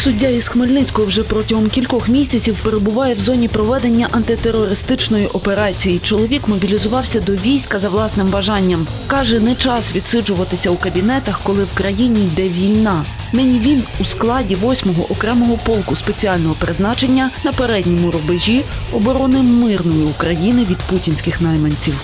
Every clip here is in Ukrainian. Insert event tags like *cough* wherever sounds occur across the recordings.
Суддя із Хмельницького вже протягом кількох місяців перебуває в зоні проведення антитерористичної операції. Чоловік мобілізувався до війська за власним бажанням. Каже, не час відсиджуватися у кабінетах, коли в країні йде війна. Нині він у складі 8-го окремого полку спеціального призначення на передньому рубежі оборони мирної України від путінських найманців.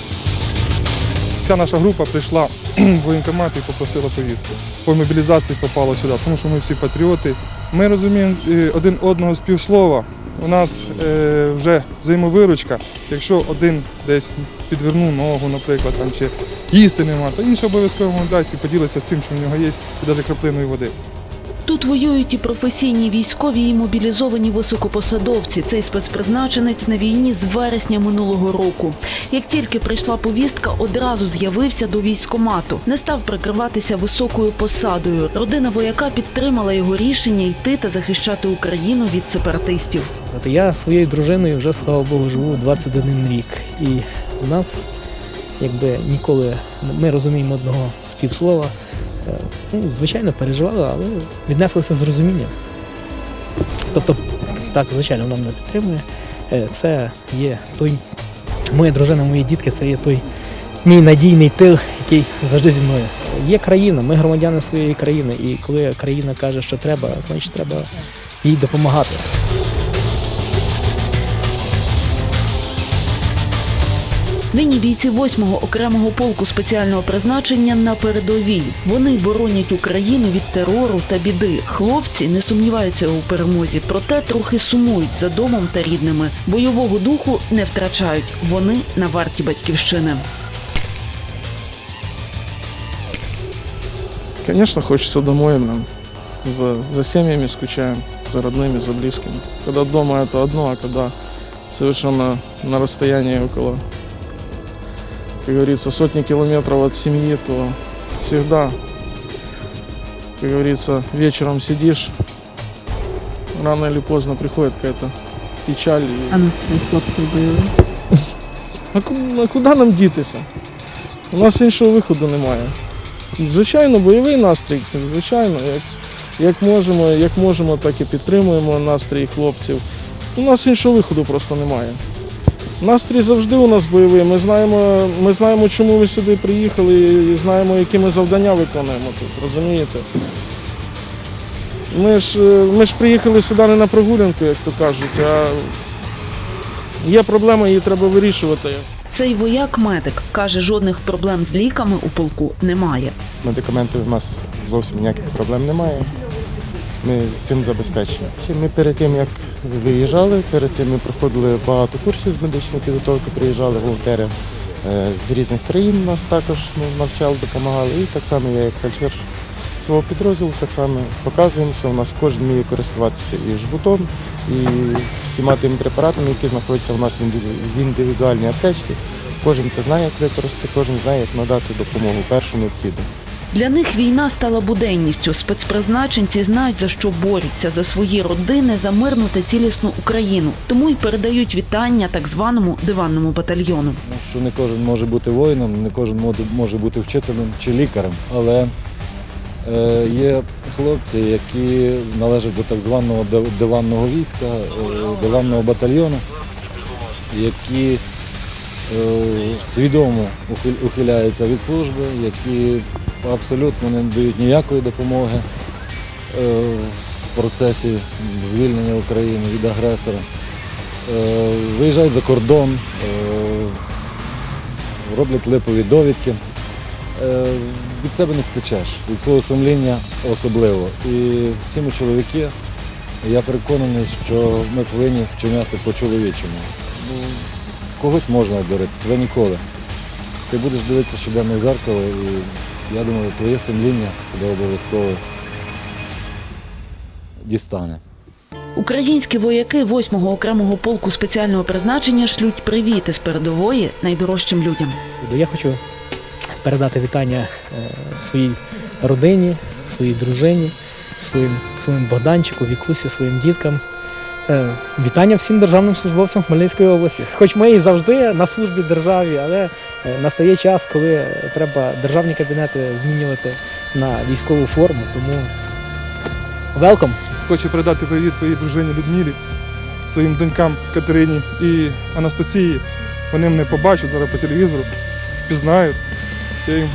Вся наша група прийшла *clears throat* в воєнкомат і попросила повістку. По мобілізації попало сюди, тому що ми всі патріоти. Ми розуміємо е, один одного з півслова. У нас е, вже взаємовиручка. Якщо один десь підвернув ногу, наприклад, там, чи їсти нема, то інший обов'язково дасть і поділиться всім, що в нього є, і навіть краплиною води. Тут воюють і професійні військові, і мобілізовані високопосадовці. Цей спецпризначенець на війні з вересня минулого року. Як тільки прийшла повістка, одразу з'явився до військомату. Не став прикриватися високою посадою. Родина вояка підтримала його рішення йти та захищати Україну від сепаратистів. Я своєю дружиною вже, слава Богу, живу 21 рік. І в нас якби ніколи ми розуміємо одного співслова. Е, Ну, звичайно, переживали, але віднеслися з розумінням. Тобто, так, звичайно, вона мене підтримує. Е, Це є той, моя дружина, мої дітки, це є той мій надійний тил, який завжди зі мною. Є країна, ми громадяни своєї країни, і коли країна каже, що треба, значить треба їй допомагати. Нині бійці 8-го окремого полку спеціального призначення на передовій. Вони боронять Україну від терору та біди. Хлопці не сумніваються у перемозі, проте трохи сумують за домом та рідними. Бойового духу не втрачають. Вони на варті батьківщини. Конечно, хочется домой, нам. За, за семьями скучаем, за родными, за близкими. Когда дома это одно, а когда совершенно на расстоянии около, как говорится, сотни километров от семьи, то всегда, как говорится, вечером сидишь, рано или поздно приходит какая-то печаль. и- А настрій хлопців бойовий? *laughs* а ку- а куди нам дітися? У нас іншого виходу немає. Звичайно, бойовий настрій, звичайно, як, як можемо, як можемо, так і підтримуємо настрій хлопців. У нас іншого виходу просто немає. Настрій завжди у нас бойовий. Ми знаємо, ми знаємо, чому ви сюди приїхали і знаємо, які ми завдання виконуємо тут, розумієте? Ми ж, ми ж приїхали сюди не на прогулянку, як то кажуть, а є проблема, її треба вирішувати. Цей вояк-медик каже, жодних проблем з ліками у полку немає. Медикаментів у нас зовсім ніяких проблем немає. Ми цим забезпечені. Ми перед тим, як виїжджали, перед цим ми проходили багато курсів з медичної підготовки, приїжджали волонтери е, з різних країн, нас також навчали, допомагали. І так само я як фельдшер свого підрозділу, так само показуємося. У нас кожен вміє користуватися і жгутом, і всіма тими препаратами, які знаходяться у нас в індивідуальній аптечці. Кожен це знає, як використати, кожен знає, як надати допомогу першу необхідну. Для них війна стала буденністю. Спецпризначенці знають, за що борються за свої родини, за мирну та цілісну Україну. Тому й передають вітання так званому диванному батальйону. Що не кожен може бути воїном, не кожен може- бути вчителем чи лікарем. Але е, є хлопці, які належать до так званого диванного війська, е, диванного батальйону, які свідомо ухиляються від служби, які абсолютно не дають ніякої допомоги е, в процесі звільнення України від агресора. Е, Виїжджають за кордон, е, роблять липові довідки. Е, Від себе не втечеш, від свого сумління особливо. І всі ми чоловіки, я переконаний, що ми повинні вчиняти по-чоловічому. Когось можна обдурити, тебе ніколи. Ти будеш дивитися щоденно в зеркало, і я думаю, твоє сумління тебе обов'язково дістане. Українські вояки 8-го окремого полку спеціального призначення шлють привіти з передової найдорожчим людям. Я хочу передати вітання е, своїй родині, своїй дружині, своїм, своєму Богданчику, Вікусі, своїм діткам. Е, Вітання всім державним службовцям Хмельницької області. Хоч ми і завжди на службі державі, але е, настає час, коли треба державні кабінети змінювати на військову форму. Тому welcome! Хочу передати привіт своїй дружині Людмилі, своїм донькам Катерині і Анастасії. Вони мене побачать зараз по телевізору, впізнають. Я їм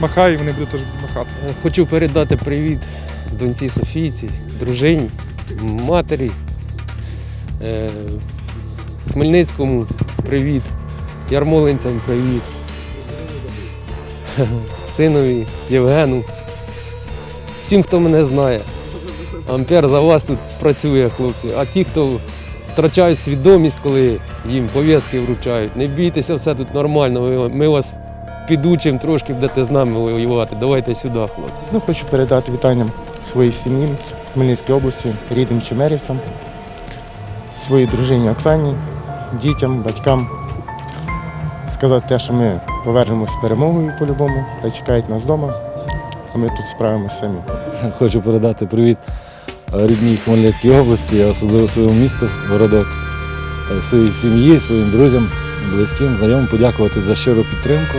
махаю, і вони будуть теж махати. Хочу передати привіт доньці Софійці, дружині, матері, е, Хмельницькому привіт, Ярмолинцям привіт, *laughs* синові Євгену, всім, хто мене знає. Ампер за вас тут працює, хлопці. А ті, хто втрачають свідомість, коли їм пов'язки вручають, не бійтеся, все тут нормально. Ми, вас підучимо трошки, будете з нами воювати. Давайте сюди, хлопці. Ну, хочу передати вітання своїй сім'ї Хмельницькій області, рідним чемерівцям, своїй дружині Оксані, дітям, батькам. Сказати те, що ми повернемося з перемогою по-любому, та чекають нас вдома, а ми тут справимося самі. Хочу передати привіт е, рідній Хмельницькій області, особливо своєму місту, городок, е, своїй сім'ї, своїм друзям, близьким, знайомим, подякувати за щиру підтримку.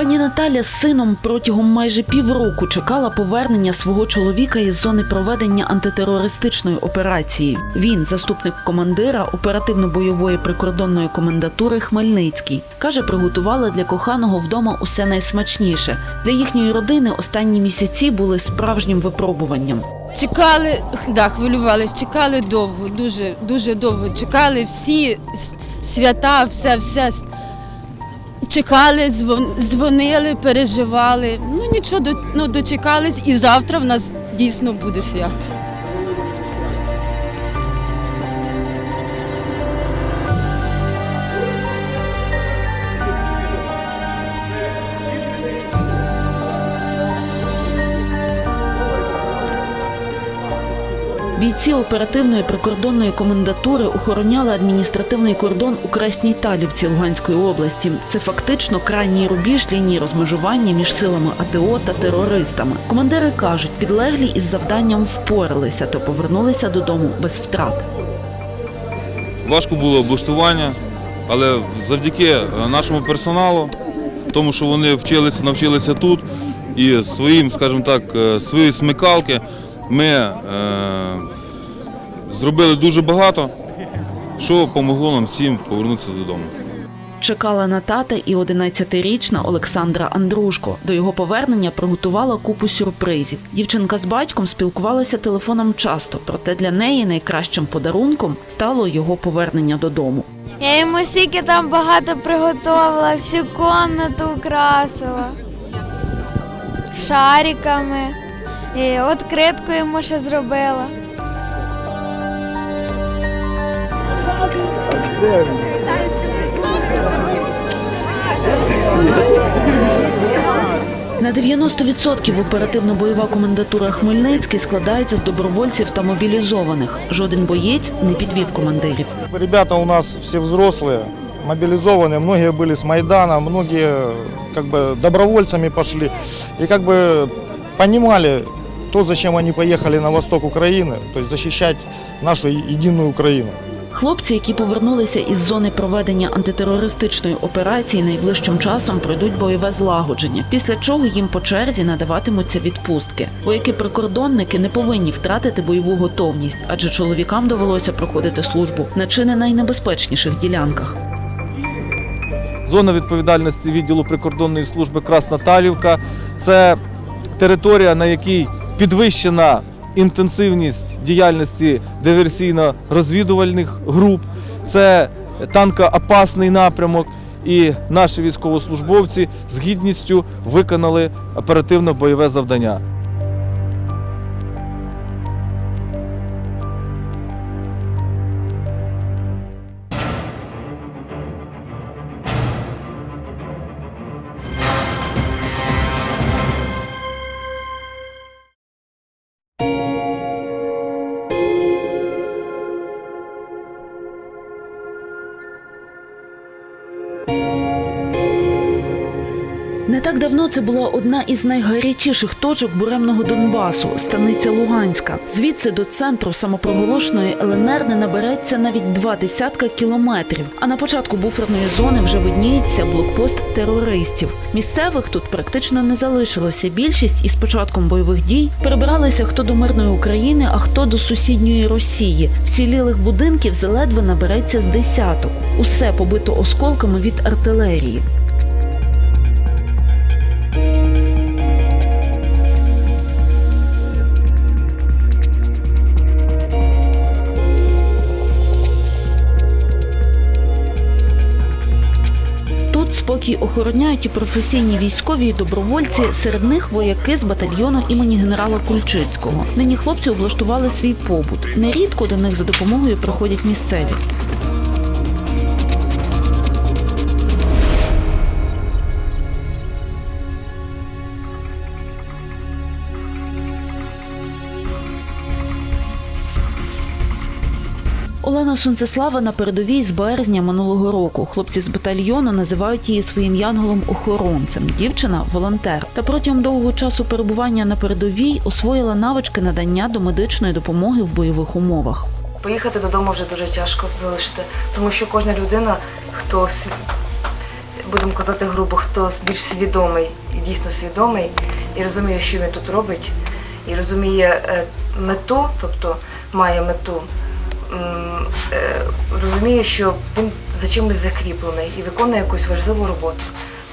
Пані Наталя з сином протягом майже півроку чекала повернення свого чоловіка із зони проведення антитерористичної операції. Він, заступник командира оперативно-бойової прикордонної комендатури Хмельницький, каже, приготувала для коханого вдома усе найсмачніше. Для їхньої родини останні місяці були справжнім випробуванням. Чекали, да, хвилювались, чекали довго, дуже, дуже довго. Чекали всі свята, все, все. Чекали, дзвон- дзвонили, переживали. Ну нічого, ну, дочекались, і завтра в нас дійсно буде свято. Бійці оперативної прикордонної комендатури охороняли адміністративний кордон у Красній Талівці Луганської області. Це фактично крайній рубіж лінії розмежування між силами АТО та терористами. Командири кажуть, підлеглі із завданням впоралися та повернулися додому без втрат. Важко було облаштування, але завдяки е, нашому персоналу, тому що вони вчилися, навчилися тут, і своїм, скажімо так, е, свої смикалки ми е, зробили дуже багато, що допомогло нам всім повернутися додому. Чекала на тата і 11-річна Олександра Андрушко. До його повернення приготувала купу сюрпризів. Дівчинка з батьком спілкувалася телефоном часто, проте для неї найкращим подарунком стало його повернення додому. Я йому стільки там багато приготувала, всю комнату украсила. Шариками. І откритку йому ще зробила. На 90% оперативно-бойова комендатура Хмельницький складається з добровольців та мобілізованих. Жоден боєць не підвів командирів. Ребята у нас все взрослые, мобилизованные, многие были с Майдана, многие как бы добровольцами пошли и как бы понимали то, зачем они поехали на восток Украины, то есть защищать нашу единую Украину. Хлопці, які повернулися із зони проведення антитерористичної операції, найближчим часом пройдуть бойове злагодження, після чого їм по черзі надаватимуться відпустки. Вояки-прикордонники не повинні втратити бойову готовність, адже чоловікам довелося проходити службу на чи не найнебезпечніших ділянках. Зона відповідальності відділу прикордонної служби Красна Талівка це територія, на якій підвищена інтенсивність діяльності диверсійно-розвідувальних груп. Це танкоопасний напрямок. І наші військовослужбовці з гідністю виконали оперативно-бойове завдання. Давно це була одна із найгарячіших точок буремного Донбасу станиця Луганська. Звідси до центру самопроголошеної ЛНР не набереться навіть два десятка кілометрів. А на початку буферної зони вже видніється блокпост терористів. Місцевих тут практично не залишилося. Більшість із початком бойових дій перебиралися хто до мирної України, а хто до сусідньої Росії. Вцілілих будинків заледве набереться з десяток. Усе побито осколками від артилерії. Спокій охороняють і професійні військові і добровольці. Серед них вояки з батальйону імені генерала Кульчицького. Нині хлопці облаштували свій побут. Нерідко до них за допомогою приходять місцеві. Сонцеслава на передовій з березня минулого року. Хлопці з батальйону називають її своїм янголом-охоронцем. Дівчина волонтер. Та протягом довгого часу перебування на передовій освоїла навички надання домедичної допомоги в бойових умовах. Поїхати додому вже дуже тяжко залишити, тому що кожна людина, хто будемо казати грубо, хто більш свідомий і дійсно свідомий, і розуміє, що він тут робить, і розуміє е, мету, тобто має мету, розуміє, що він за чимось закріплений і виконує якусь важливу роботу.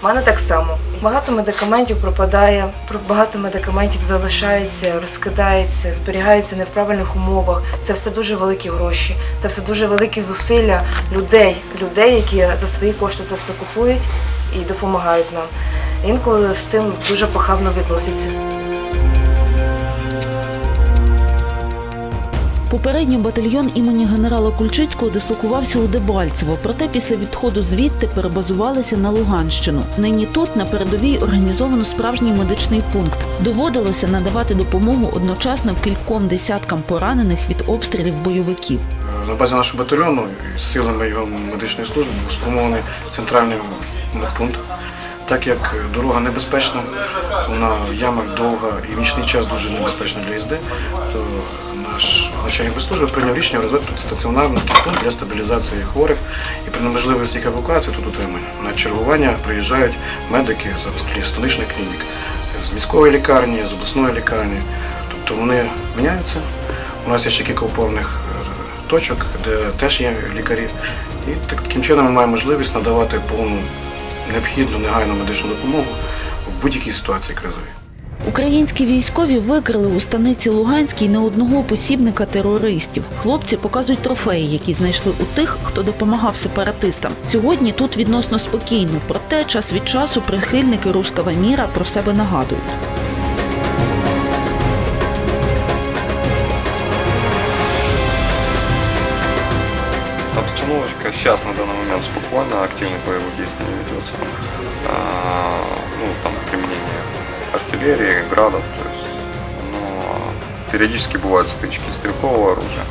У мене так само. Багато медикаментів пропадає, про- багато медикаментів залишається, розкидається, зберігається не в правильних умовах. Це все дуже великі гроші, це все дуже великі зусилля людей, людей, які за свої кошти це все купують і допомагають нам. Інколи з цим дуже похабно відносяться. Попередньо батальйон імені генерала Кульчицького дислокувався у Дебальцево, проте після відходу звідти перебазувалися на Луганщину. Нині тут на передовій організовано справжній медичний пункт. Доводилося надавати допомогу одночасно кільком десяткам поранених від обстрілів бойовиків. На базі нашого батальйону силами його медичної служби був сформований центральний медпункт. Так як дорога небезпечна, вона в ямах довга і в нічний час дуже небезпечна для їзди, то наш начальник служби прийняв рішення розвити тут стаціонарний пункт для стабілізації хворих і при неможливості їх евакуації тут утримання. На чергування приїжджають медики з столичних клінік, з міської лікарні, з обласної лікарні. Тобто вони міняються. У нас є ще кілька опорних е, точок, де теж є лікарі. І таким чином ми маємо можливість надавати повну необхідну негайну медичну допомогу в будь-якій ситуації кризовій. Українські військові викрили у станиці Луганській не одного посібника терористів. Хлопці показують трофеї, які знайшли у тих, хто допомагав сепаратистам. Сьогодні тут відносно спокійно, проте час від часу прихильники руского міра про себе нагадують. Обстановочка сейчас на данный момент спокойна, активных боевых действий не ведется. А, ну, там применение артиллерии, градов, то есть, но периодически бывают стычки стрелкового оружия.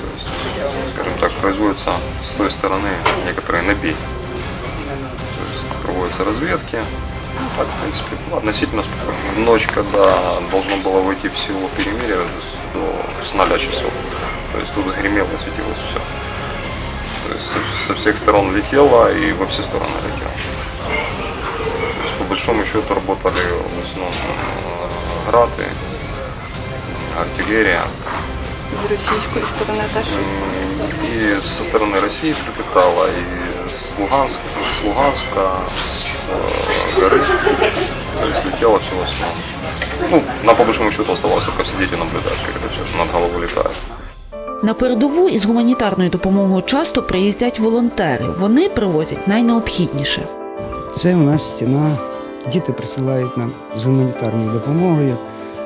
То есть, скажем так, производятся с той стороны некоторые набеги. То есть проводятся разведки. Ну, так, в принципе, относительно спокойно. Ночь, когда должно было войти в силу перемирия до, с 0 часов. То есть тут гремело, светилось все. То есть со всех сторон летело и во все стороны летело. То есть, по большому счету работали в основном э, грады, артиллерия. З російської сторони теж. М, И со стороны России прилетало, и с Луганска, с Луганска, с э, горы. То есть летело все в основном. Ну, нам по большому счету оставалось только сидеть и наблюдать, как это все над головой летает. На передову із гуманітарною допомогою часто приїздять волонтери. Вони привозять найнеобхідніше. Це у нас стіна. Діти присилають нам з гуманітарною допомогою,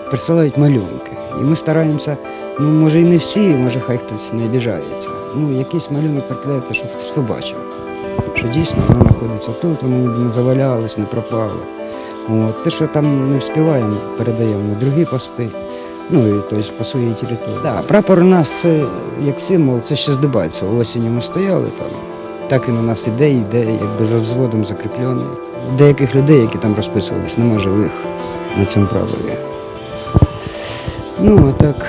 присилають малюнки. І ми стараємося, ну може і не всі, може хай хтось не обіжається. Ну, якийсь малюнок прикладати, щоб хтось побачив. Що дійсно воно знаходиться тут, воно не завалялось, не пропало. От. Те, що там не вспіваємо, передаємо на другі пости. Ну, і, тобто по своїй території. Да, прапор у нас це як символ, це ще з Дебальцева. Осінню ми стояли там. так він у нас іде, йде, якби за взводом закріплений. Деяких людей, які там розписувались, нема живих на цьому правилі. Ну, а так,